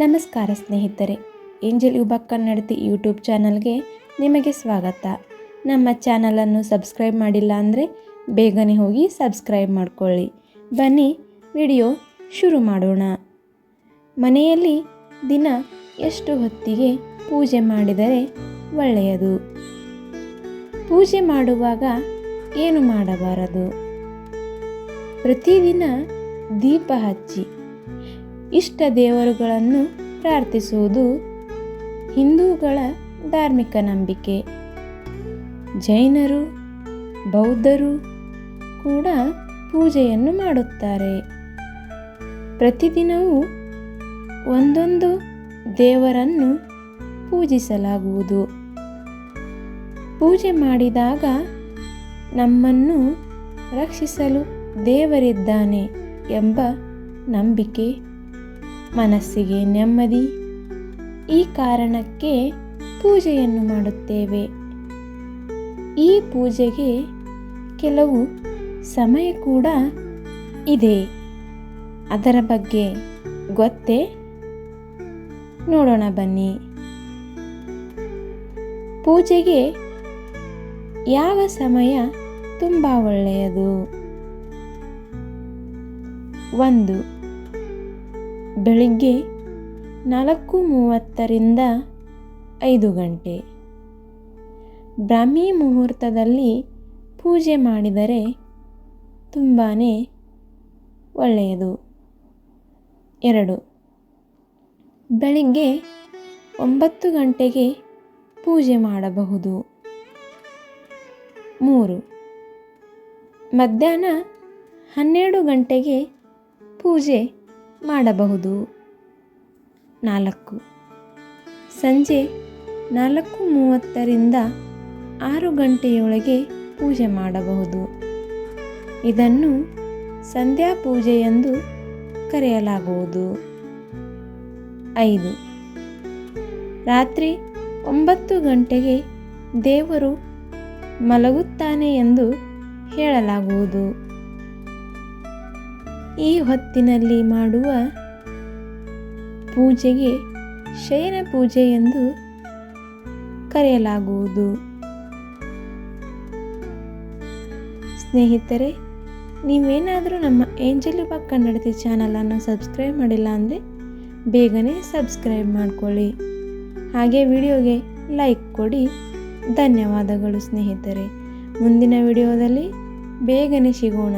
ನಮಸ್ಕಾರ ಸ್ನೇಹಿತರೆ, ಏಂಜಲ್ ಯುಬ ಕನ್ನಡತಿ ಯೂಟ್ಯೂಬ್ ಚಾನಲ್ಗೆ ನಿಮಗೆ ಸ್ವಾಗತ. ನಮ್ಮ ಚಾನಲನ್ನು ಸಬ್ಸ್ಕ್ರೈಬ್ ಮಾಡಿಲ್ಲ ಅಂದರೆ ಬೇಗನೆ ಹೋಗಿ ಸಬ್ಸ್ಕ್ರೈಬ್ ಮಾಡಿಕೊಳ್ಳಿ. ಬನ್ನಿ, ವಿಡಿಯೋ ಶುರು ಮಾಡೋಣ. ಮನೆಯಲ್ಲಿ ದಿನ ಎಷ್ಟು ಹೊತ್ತಿಗೆ ಪೂಜೆ ಮಾಡಿದರೆ ಒಳ್ಳೆಯದು? ಪೂಜೆ ಮಾಡುವಾಗ ಏನು ಮಾಡಬಾರದು? ಪ್ರತಿದಿನ ದೀಪ ಹಚ್ಚಿ ಇಷ್ಟ ದೇವರುಗಳನ್ನು ಪ್ರಾರ್ಥಿಸುವುದು ಹಿಂದೂಗಳ ಧಾರ್ಮಿಕ ನಂಬಿಕೆ. ಜೈನರು, ಬೌದ್ಧರು ಕೂಡ ಪೂಜೆಯನ್ನು ಮಾಡುತ್ತಾರೆ. ಪ್ರತಿದಿನವೂ ಒಂದೊಂದು ದೇವರನ್ನು ಪೂಜಿಸಲಾಗುವುದು. ಪೂಜೆ ಮಾಡಿದಾಗ ನಮ್ಮನ್ನು ರಕ್ಷಿಸಲು ದೇವರಿದ್ದಾನೆ ಎಂಬ ನಂಬಿಕೆ. ಮನಸ್ಸಿಗೆ ನೆಮ್ಮದಿ. ಈ ಕಾರಣಕ್ಕೆ ಪೂಜೆಯನ್ನು ಮಾಡುತ್ತೇವೆ. ಈ ಪೂಜೆಗೆ ಕೆಲವು ಸಮಯ ಕೂಡ ಇದೆ. ಅದರ ಬಗ್ಗೆ ಗೊತ್ತೇ? ನೋಡೋಣ ಬನ್ನಿ. ಪೂಜೆಗೆ ಯಾವ ಸಮಯ ತುಂಬ ಒಳ್ಳೆಯದು? ಒಂದು. ಬೆಳಿಗ್ಗೆ ನಾಲ್ಕು ಮೂವತ್ತರಿಂದ ಐದು ಗಂಟೆ. ಬ್ರಾಹ್ಮಿ ಮುಹೂರ್ತದಲ್ಲಿ ಪೂಜೆ ಮಾಡಿದರೆ ತುಂಬಾ ಒಳ್ಳೆಯದು. ಎರಡು. ಬೆಳಿಗ್ಗೆ ಒಂಬತ್ತು ಗಂಟೆಗೆ ಪೂಜೆ ಮಾಡಬಹುದು. ಮೂರು. ಮಧ್ಯಾಹ್ನ ಹನ್ನೆರಡು ಗಂಟೆಗೆ ಪೂಜೆ ಮಾಡಬಹುದು. ನಾಲ್ಕು. ಸಂಜೆ ನಾಲ್ಕು ಮೂವತ್ತರಿಂದ ಆರು ಗಂಟೆಯೊಳಗೆ ಪೂಜೆ ಮಾಡಬಹುದು. ಇದನ್ನು ಸಂಧ್ಯಾ ಪೂಜೆ ಎಂದು ಕರೆಯಲಾಗುವುದು. ಐದು. ರಾತ್ರಿ ಒಂಬತ್ತು ಗಂಟೆಗೆ ದೇವರು ಮಲಗುತ್ತಾನೆ ಎಂದು ಹೇಳಲಾಗುವುದು. ಈ ಹೊತ್ತಿನಲ್ಲಿ ಮಾಡುವ ಪೂಜೆಗೆ ಶಯನ ಪೂಜೆ ಎಂದು ಕರೆಯಲಾಗುವುದು. ಸ್ನೇಹಿತರೆ, ನೀವೇನಾದರೂ ನಮ್ಮ ಏಂಜಲ್ ಬಾಗ್ ಕನ್ನಡತಿ ಚಾನಲನ್ನು ಸಬ್ಸ್ಕ್ರೈಬ್ ಮಾಡಿಲ್ಲ ಅಂದರೆ ಬೇಗನೆ ಸಬ್ಸ್ಕ್ರೈಬ್ ಮಾಡಿಕೊಳ್ಳಿ. ಹಾಗೆ ವಿಡಿಯೋಗೆ ಲೈಕ್ ಕೊಡಿ. ಧನ್ಯವಾದಗಳು ಸ್ನೇಹಿತರೆ. ಮುಂದಿನ ವಿಡಿಯೋದಲ್ಲಿ ಬೇಗನೆ ಸಿಗೋಣ.